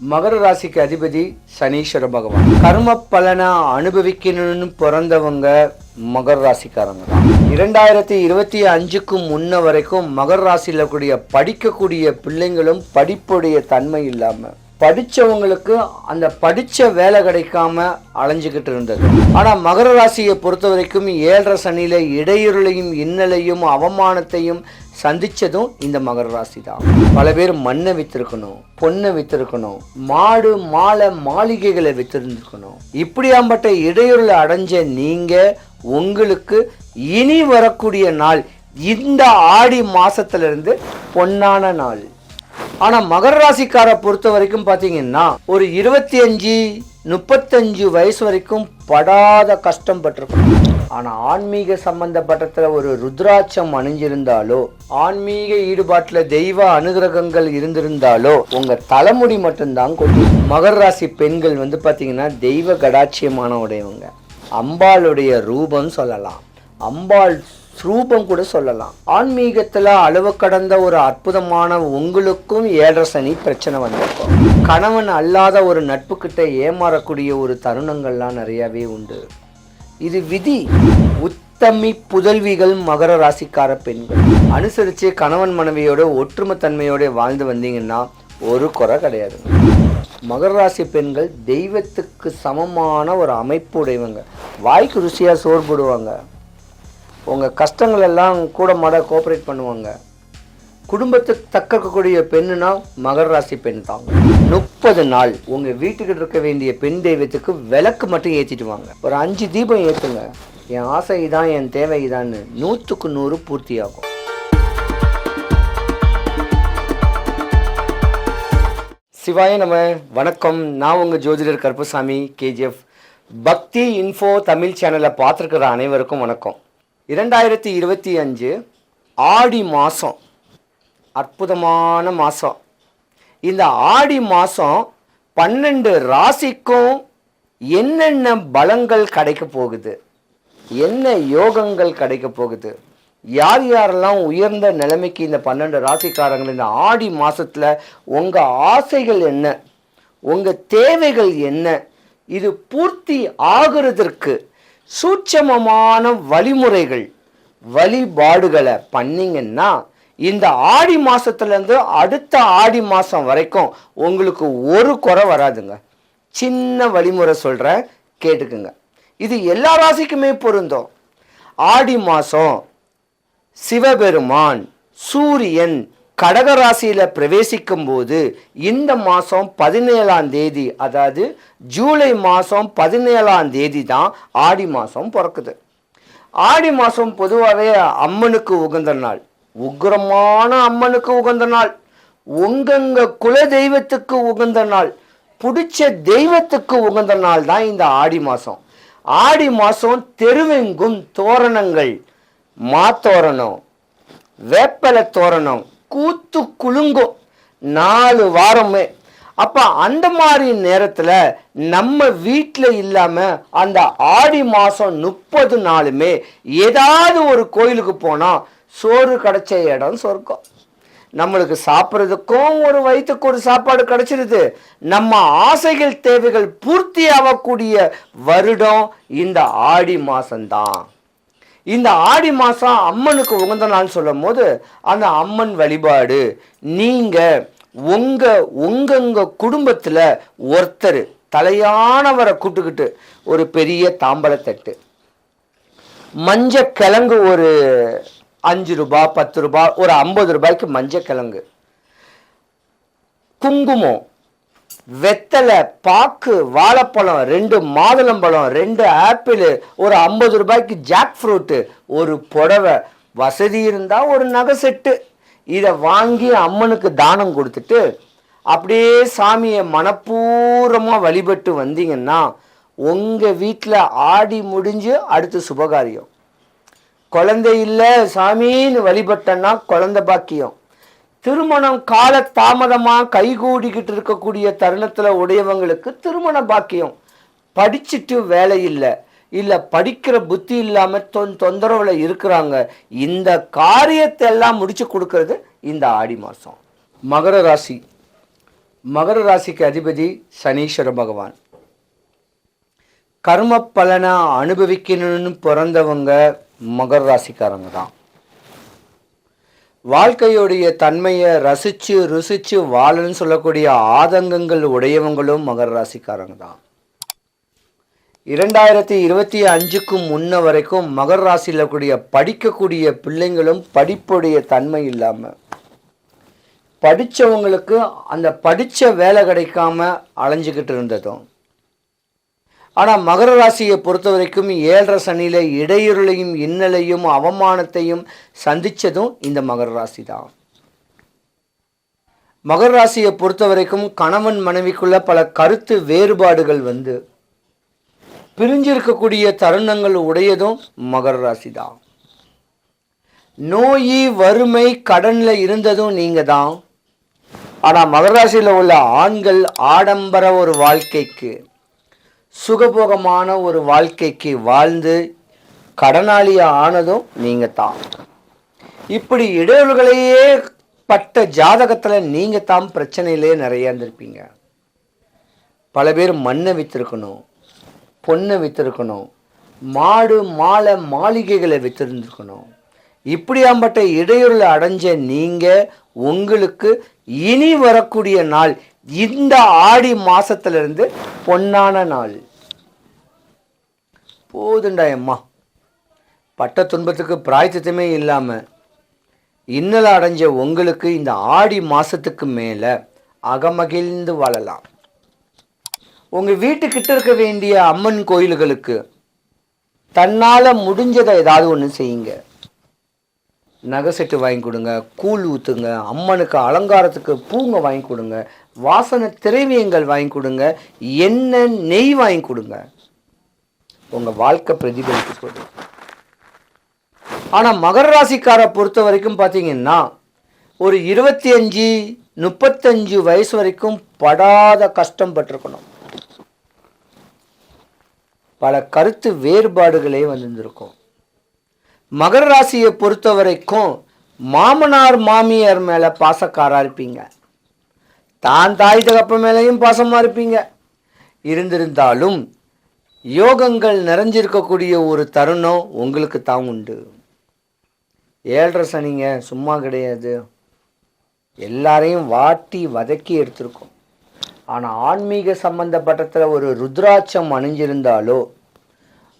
மகர ராசிக்கு அதிபதி சனீஸ்வர பகவான். கர்ம பலனை அனுபவிக்கணும்னு பிறந்தவங்க மகர ராசிக்காரங்க இரண்டாயிரத்தி இருபத்தி அஞ்சுக்கு முன்ன வரைக்கும் மகர ராசியில் கூடிய படிக்கக்கூடிய பிள்ளைங்களும் படிப்புடைய தன்மை இல்லாமல் படித்தவங்களுக்கு அந்த படித்த வேலை கிடைக்காம அலைஞ்சிக்கிட்டு இருந்தது. ஆனால் மகர ராசியை பொறுத்த வரைக்கும் ஏழரை சனியில் இடையூறலையும் இன்னலையும் அவமானத்தையும் சந்தித்ததும் இந்த மகர ராசி தான் பல பேர் மண்ணை வித்திருக்கணும் பொண்ணை வித்திருக்கணும் மாடு மாலை மாளிகைகளை வித்திருந்துருக்கணும். இப்படியாம்பட்ட இடையூறுல அடைஞ்ச நீங்கள் உங்களுக்கு இனி வரக்கூடிய நாள் இந்த ஆடி மாதத்துலேருந்து பொன்னான நாள். ஆனா மகர ராசிக்காரை பொறுத்த வரைக்கும் பாத்தீங்கன்னா ஒரு இருபத்தி அஞ்சு முப்பத்தஞ்சு வயசு வரைக்கும் படாத கஷ்டம் பட்டிருக்கும். ஆனா ஆன்மீக சம்பந்தப்பட்டத்துல ஒரு ருத்ராட்சம் அணிஞ்சிருந்தாலோ ஆன்மீக ஈடுபாட்டுல தெய்வ அனுகிரகங்கள் இருந்திருந்தாலோ உங்க தலைமுடி மட்டும்தான் கொண்டு மகர ராசி பெண்கள் வந்து பாத்தீங்கன்னா தெய்வ கடாட்சியமான உடையவங்க. அம்பாளுடைய ரூபம் சொல்லலாம். அம்பாள் ஸ்ரூபம் கூட சொல்லலாம். ஆன்மீகத்தில் அளவு கடந்த ஒரு அற்புதமான உங்களுக்கும் ஏழரை சனி பிரச்சனை வந்திருக்கும். கணவன் அல்லாத ஒரு நட்பு கிட்ட ஏமாறக்கூடிய ஒரு தருணங்கள்லாம் நிறையவே உண்டு. இது விதி. உத்தமி புதல்விகள் மகர ராசிக்கார பெண்கள். அனுசரித்து கணவன் மனைவியோட ஒற்றுமைத்தன்மையோட வாழ்ந்து வந்தீங்கன்னா ஒரு குறை கிடையாது. மகர ராசி பெண்கள் தெய்வத்துக்கு சமமான ஒரு அமைப்பு உடையவங்க. வாய்க்கு ருசியாக சோறு போடுவாங்க உங்கள் கஷ்டங்கள் எல்லாம் கூட மாட கோஆப்ரேட் பண்ணுவாங்க. குடும்பத்துக்கு தக்கக்கூடிய பெண்ணுனா மகர ராசி பெண் தாங்க முப்பது நாள் உங்கள் வீட்டுக்கிட்ட இருக்க வேண்டிய பெண் தெய்வத்துக்கு விளக்கு மட்டும் ஏற்றிட்டு வாங்க ஒரு அஞ்சு தீபம் ஏற்றுங்க என் ஆசை இதான் என் தேவை இதான்னு நூற்றுக்கு நூறு பூர்த்தியாகும். சிவாய நம்ம வணக்கம். நான் உங்கள் ஜோதிடர் கருப்பசாமி கேஜிஎஃப். பக்தி இன்ஃபோ தமிழ் சேனலை பார்த்துருக்கிற அனைவருக்கும் வணக்கம். இரண்டாயிரத்தி இருபத்தி அஞ்சு ஆடி மாதம் அற்புதமான மாதம் இந்த ஆடி மாதம் பன்னெண்டு ராசிக்கும் என்னென்ன பலங்கள் கிடைக்க போகுது? என்ன யோகங்கள் கிடைக்க போகுது? யார் யாரெல்லாம் உயர்ந்த நிலைமைக்கு இந்த பன்னெண்டு ராசிக்காரங்கள் இந்த ஆடி மாதத்தில் உங்கள் ஆசைகள் என்ன? உங்கள் தேவைகள் என்ன? இது பூர்த்தி ஆகுறதற்கு சூட்சமமான வழிமுறைகள் வழிபாடுகளை பண்ணீங்கன்னா இந்த ஆடி மாதத்துலேருந்து அடுத்த ஆடி மாதம் வரைக்கும் உங்களுக்கு ஒரு குறை வராதுங்க. சின்ன வழிமுறை சொல்கிறேன் கேட்டுக்குங்க. இது எல்லா ராசிக்குமே பொருந்தும். ஆடி மாதம் சிவபெருமான் சூரியன் கடகராசியில பிரவேசிக்கும் போது இந்த மாதம் பதினேழாம் தேதி அதாவது ஜூலை மாதம் பதினேழாம் தேதி தான் ஆடி மாதம் பிறக்குது. ஆடி மாதம் பொதுவாகவே அம்மனுக்கு உகந்த நாள். உக்ரமான அம்மனுக்கு உகந்த நாள். உங்கங்க குல தெய்வத்துக்கு உகந்த நாள். பிடிச்ச தெய்வத்துக்கு உகந்த நாள் தான் இந்த ஆடி மாதம் ஆடி மாதம் தெருவெங்கும் தோரணங்கள். மாத்தோரணம் வேப்பலை தோரணம் கூத்து குலுங்கும். நாலு வாரமே. அப்போ அந்த மாதிரி நேரத்தில் நம்ம வீட்டில் இல்லாமல் அந்த ஆடி மாதம் முப்பது நாளுமே ஏதாவது ஒரு கோயிலுக்கு போனால் சோறு கிடைச்ச இடம் சொர்க்கம். நம்மளுக்கு சாப்பிட்றதுக்கும் ஒரு வயிற்றுக்கு ஒரு சாப்பாடு கிடைச்சிருது. நம்ம ஆசைகள் தேவைகள் பூர்த்தி ஆகக்கூடிய வருடம் இந்த ஆடி மாதம்தான் இந்த ஆடி மாதம் அம்மனுக்கு உகந்த நாள் சொல்லும் போது அந்த அம்மன் வழிபாடு நீங்கள் உங்கள் உங்கங்க குடும்பத்தில் ஒருத்தர் தலையானவரை கூட்டுக்கிட்டு ஒரு பெரிய தாம்பலத்தட்டு மஞ்ச கிழங்கு ஒரு அஞ்சு ரூபாய் பத்து ரூபாய் ஒரு ஐம்பது ரூபாய்க்கு மஞ்ச கிழங்கு குங்குமம் வெத்தலை பாக்கு வாழைப்பழம் ரெண்டு மாதுளம்பழம் ரெண்டு ஆப்பிள் ஒரு ஐம்பது ரூபாய்க்கு ஜாக் ஃப்ரூட்டு ஒரு புடவை. வசதி இருந்தால் ஒரு நகை செட்டு. இதை வாங்கி அம்மனுக்கு தானம் கொடுத்துட்டு அப்படியே சாமியை மனப்பூர்வமாக வழிபட்டு வந்தீங்கன்னா உங்கள் வீட்டில் ஆடி முடிஞ்சு அடுத்து சுபகாரியம். குழந்தை இல்லை சாமின்னு வழிபட்டன்னா குழந்தை பாக்கியம். திருமணம் கால தாமதமாக கைகூடிக்கிட்டு இருக்கக்கூடிய தருணத்தில் உடையவங்களுக்கு திருமண பாக்கியம். படிச்சுட்டு வேலை இல்லை. இல்லை படிக்கிற புத்தி இல்லாமல் தொ தொந்தரவில் இருக்கிறாங்க. இந்த காரியத்தை எல்லாம் முடிச்சு கொடுக்கறது இந்த ஆடி மாதம் மகர ராசி. மகர ராசிக்கு அதிபதி சனீஸ்வர பகவான். கர்ம பலனை அனுபவிக்கணும்னு பிறந்தவங்க மகர ராசிக்காரங்க தான். வாழ்க்கையுடைய தன்மையை ரசித்து ருசிச்சு வாழன்னு சொல்லக்கூடிய ஆதங்கங்கள் உடையவங்களும் மகர ராசிக்காரங்க தான். இரண்டாயிரத்தி இருபத்தி அஞ்சுக்கு முன்ன வரைக்கும் மகர ராசியில் கூடிய படிக்கக்கூடிய பிள்ளைங்களும் படிப்புடைய தன்மை இல்லாமல் படித்தவங்களுக்கு அந்த படித்த வேலை கிடைக்காம அலைஞ்சிக்கிட்டு இருந்ததும் ஆனால் மகர ராசியை பொறுத்த வரைக்கும் ஏழரை சனியில் இடையூறலையும் இன்னலையும் அவமானத்தையும் சந்தித்ததும் இந்த மகர ராசி தான் மகர ராசியை பொறுத்த வரைக்கும் கணவன் மனைவிக்குள்ள பல கருத்து வேறுபாடுகள் வந்து பிரிஞ்சிருக்கக்கூடிய தருணங்கள் உடையதும் மகர ராசி தான் நோய் வறுமை கடனில் இருந்ததும் நீங்கள் தான் ஆனால் மகர ராசியில் உள்ள ஆண்கள் ஆடம்பர ஒரு வாழ்க்கைக்கு சுகபோகமான ஒரு வாழ்க்கைக்கு வாழ்ந்து கடனாளியாக ஆனதும் நீங்கள் தான் இப்படி இடையூறுகளையே பட்ட ஜாதகத்தில் நீங்கள் தான் பிரச்சனையிலே நிறைய இருந்திருப்பீங்க. பல பேர் மண்ணை விற்றுருக்கணும் பொண்ணை விற்றுருக்கணும் மாடு மாலை மாளிகைகளை விற்றுருந்துருக்கணும் இப்படியாம்பட்ட இடையூறில் அடைஞ்ச நீங்கள் உங்களுக்கு இனி வரக்கூடிய நாள் இந்த ஆடி மாசத்திலிருந்து பொன்னான நாள். போதுண்டா அம்மா. பட்ட துன்பத்துக்கு பிராய்த்தமே இல்லாமல் இன்னல அடைஞ்ச உங்களுக்கு இந்த ஆடி மாதத்துக்கு மேலே அகமகிழ்ந்து வாழலாம். உங்கள் வீட்டுக்கிட்ட இருக்க வேண்டிய அம்மன் கோயில்களுக்கு தன்னால் முடிஞ்சதை ஏதாவது ஒன்று செய்யுங்க. நகை செட்டு வாங்கி கொடுங்க கூழ் ஊற்றுங்க அம்மனுக்கு அலங்காரத்துக்கு பூங்க வாங்கி கொடுங்க வாசனை திரவியங்கள் வாங்கி கொடுங்க என்ன நெய் வாங்கி கொடுங்க. உங்கள் வாழ்க்கை பிரதிபலிக்க போகுது. ஆனால் மகர ராசிக்காரை பொறுத்த வரைக்கும் பார்த்தீங்கன்னா ஒரு இருபத்தி அஞ்சு முப்பத்தஞ்சு வயசு வரைக்கும் படாத கஷ்டம் பட்டிருக்கணும். பல கருத்து வேறுபாடுகளே வந்திருந்திருக்கும். மகர ராசியை பொறுத்த வரைக்கும் மாமனார் மாமியார் மேலே பாசக்காராக இருப்பீங்க. தான் தாய் தகப்ப மேலேயும் பாசமாக இருப்பீங்க. இருந்திருந்தாலும் யோகங்கள் நிறைஞ்சிருக்கக்கூடிய ஒரு தருணம் உங்களுக்கு தான் உண்டு. ஏழரை சனிங்க சும்மா கிடையாது. எல்லாரையும் வாட்டி வதக்கி எடுத்திருக்கோம். ஆனால் ஆன்மீக சம்பந்தப்பட்டத்தில் ஒரு ருத்ராட்சம் அணிஞ்சிருந்தாலோ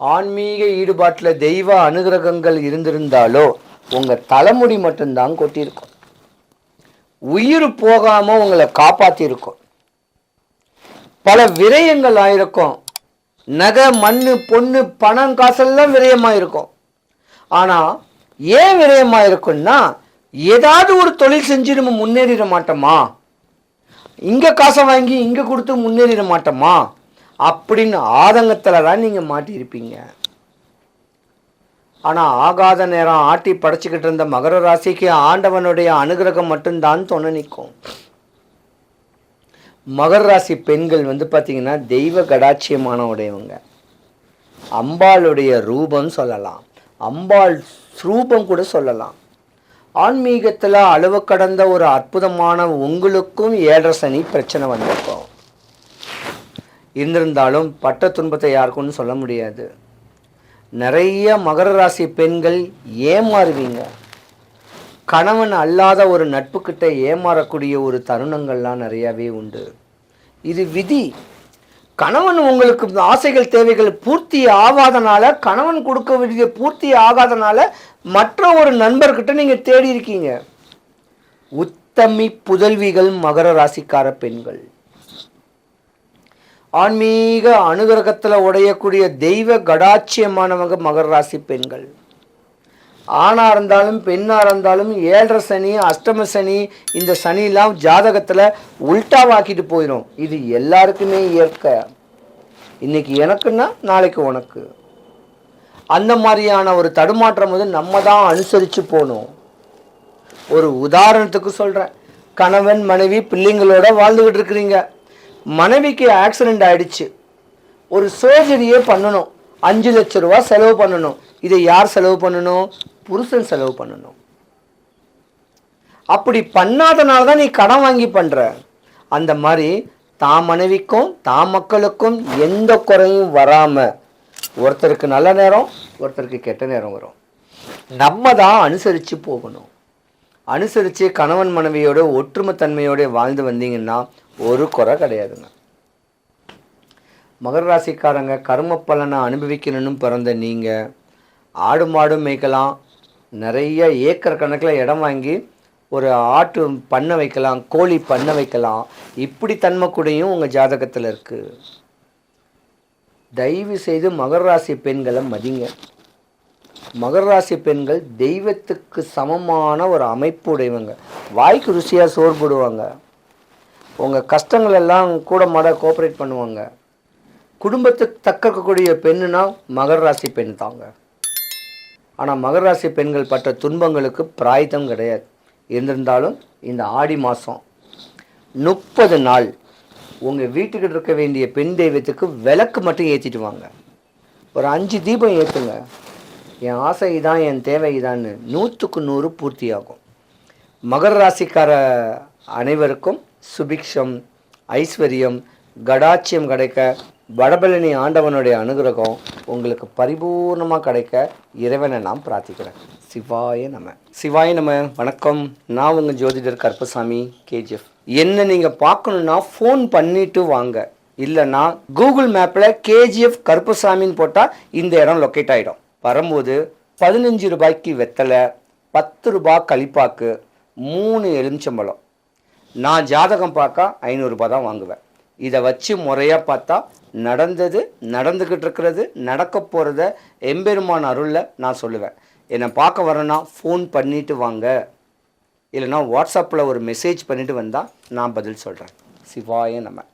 ஆன்மீக ஈடுபாட்டில் தெய்வ அனுகிரகங்கள் இருந்திருந்தாலோ உங்கள் தலைமுடி மட்டும்தான் கொட்டியிருக்கும். உயிர் போகாமல் உங்களை காப்பாற்றிருக்கும் பல விரயங்கள் ஆயிருக்கும். நகை மண் பொண்ணு பணம் காசெல்லாம் விரயமாக இருக்கும் ஆனால் ஏன் விரயமாக இருக்கும்னா ஏதாவது ஒரு தொழில் செஞ்சு நம்ம முன்னேறிட மாட்டோமா? இங்கே காசை வாங்கி இங்கே கொடுத்து முன்னேறிட மாட்டோமா? அப்படின்னு ஆதங்கத்தில் தான் நீங்கள் மாட்டியிருப்பீங்க. ஆனால் ஆகாத நேரம் ஆட்டி படைச்சிக்கிட்டு இருந்த மகர ராசிக்கு ஆண்டவனுடைய அனுகிரகம் மட்டும்தான் துணை நிற்கும். மகர ராசி பெண்கள் வந்து பார்த்தீங்கன்னா தெய்வ கடாட்சியமான உடையவங்க. அம்பாளுடைய ரூபம் சொல்லலாம். அம்பாள் ஸ்ரூபம் கூட சொல்லலாம். ஆன்மீகத்தில் அளவு கடந்த ஒரு அற்புதமான உங்களுக்கும் ஏழரை சனி பிரச்சனை வந்திருக்கும். இருந்திருந்தாலும் பட்ட துன்பத்தை யாருக்கும்னு சொல்ல முடியாது. நிறைய மகர ராசி பெண்கள் ஏமாறுவீங்க. கணவன் அல்லாத ஒரு நட்புக்கிட்ட ஏமாறக்கூடிய ஒரு தருணங்கள்லாம் நிறையாவே உண்டு. இது விதி. கணவன் உங்களுக்கு ஆசைகள் தேவைகள் பூர்த்தி ஆகாதனால கணவன் கொடுக்க வேண்டிய பூர்த்தி ஆகாதனால மற்ற ஒரு நண்பர்கிட்ட நீங்கள் தேடி இருக்கீங்க உத்தமி புதல்விகள் மகர ராசிக்கார பெண்கள். ஆன்மீக அனுகிரகத்தில் உடையக்கூடிய தெய்வ கடாட்சியமானவங்க மகர ராசி பெண்கள். ஆணாக இருந்தாலும் பெண்ணாக இருந்தாலும் ஏழரை சனி அஷ்டம சனி இந்த சனிலாம் ஜாதகத்தில் உல்டாவாக்கிட்டு போயிடும் இது எல்லாருக்குமே இயற்கை. இன்னைக்கு எனக்குன்னா நாளைக்கு உனக்கு. அந்த மாதிரியான ஒரு தடுமாற்றம் வந்து நம்ம தான் அனுசரித்து போகணும். ஒரு உதாரணத்துக்கு சொல்கிறேன் கணவன் மனைவி பிள்ளைங்களோட வாழ்ந்துக்கிட்டு இருக்கிறீங்க. மனைவிக்கு ஆக்சிடெண்ட் ஆயிடுச்சு. ஒரு சர்ஜரியே பண்ணணும். அஞ்சு லட்ச ரூபா செலவு பண்ணணும். இதை யார் செலவு பண்ணணும்? புருஷன் செலவு பண்ணணும். அப்படி பண்ணாதனால தான் நீ கடன் வாங்கி பண்ணுற அந்த மாதிரி தாம் மனைவிக்கும் தாம் மக்களுக்கும் எந்த குறையும் வராமல் ஒருத்தருக்கு நல்ல நேரம் ஒருத்தருக்கு கெட்ட நேரம் வரும். நம்ம தான் அனுசரித்து போகணும். அனுசரித்து கணவன் மனைவியோட ஒற்றுமைத்தன்மையோட வாழ்ந்து வந்தீங்கன்னா ஒரு குறை கிடையாதுங்க. மகர ராசிக்காரங்க கர்ம பலனை அனுபவிக்கணும்னு பிறந்த நீங்கள் ஆடு மாடும் மேய்க்கலாம் நிறைய ஏக்கர் கணக்கில் இடம் வாங்கி ஒரு ஆட்டு பண்ணை வைக்கலாம் கோழி பண்ணை வைக்கலாம். இப்படி தன்மை கூடயும் உங்கள் ஜாதகத்தில் இருக்குது தயவு செய்து மகர ராசி பெண்களை மதிங்க. மகர ராசி பெண்கள் தெய்வத்துக்கு சமமான ஒரு அமைப்பு உடையவங்க. வாய்க்கு ருசியாக சோறு போடுவாங்க உங்கள் கஷ்டங்கள் எல்லாம் கூட மாட கோஆப்ரேட் பண்ணுவாங்க. குடும்பத்துக்கு தக்கக்கூடிய பெண்ணுனா மகர ராசி பெண் தாங்க. ஆனால் மகர ராசி பெண்கள் பட்ட துன்பங்களுக்கு பிராய்த்தம் கிடையாது. இருந்திருந்தாலும் இந்த ஆடி மாதம் முப்பது நாள் உங்கள் வீட்டுக்கிட்ட இருக்க வேண்டிய பெண் தெய்வத்துக்கு விளக்கு மட்டும் ஏற்றிட்டு வாங்க. ஒரு அஞ்சு தீபம் ஏற்றுங்க என் ஆசை இதான் என் தேவை இதான்னு நூற்றுக்கு நூறு பூர்த்தியாகும். மகர ராசிக்கார அனைவருக்கும் சுபிக்ஷம் ஐஸ்வர்யம் கடாட்சியம் கிடைக்க வடபழனி ஆண்டவனுடைய அனுகிரகம் உங்களுக்கு பரிபூர்ணமாக கிடைக்க இறைவனை நான் பிரார்த்திக்கிறேன். சிவாய நம. சிவாய நம. வணக்கம். நான் உங்கள் ஜோதிடர் கருப்பசாமி கேஜிஎஃப். என்ன நீங்கள் பார்க்கணுன்னா ஃபோன் பண்ணிட்டு வாங்க. இல்லைன்னா கூகுள் மேப்பில் கேஜிஎஃப் கருப்பசாமின்னு போட்டால் இந்த இடம் லொக்கேட் ஆகிடும் வரும்போது பதினஞ்சு ரூபாய்க்கு வெத்தலை பத்து ரூபாய் கழிப்பாக்கு மூணு எலுமிச்சம்பழம். நான் ஜாதகம் பார்க்க ஐநூறுரூபா தான் வாங்குவேன். இதை வச்சு முறையாக பார்த்தா நடந்தது நடந்துக்கிட்டு இருக்கிறது நடக்க போகிறத எம்பெருமான் அருளில் நான் சொல்லுவேன். என்னை பார்க்க வரேன்னா ஃபோன் பண்ணிட்டு வாங்க. இல்லைன்னா வாட்ஸ்அப்பில் ஒரு மெசேஜ் பண்ணிவிட்டு வந்தால் நான் பதில் சொல்கிறேன் சிவாய நம்ம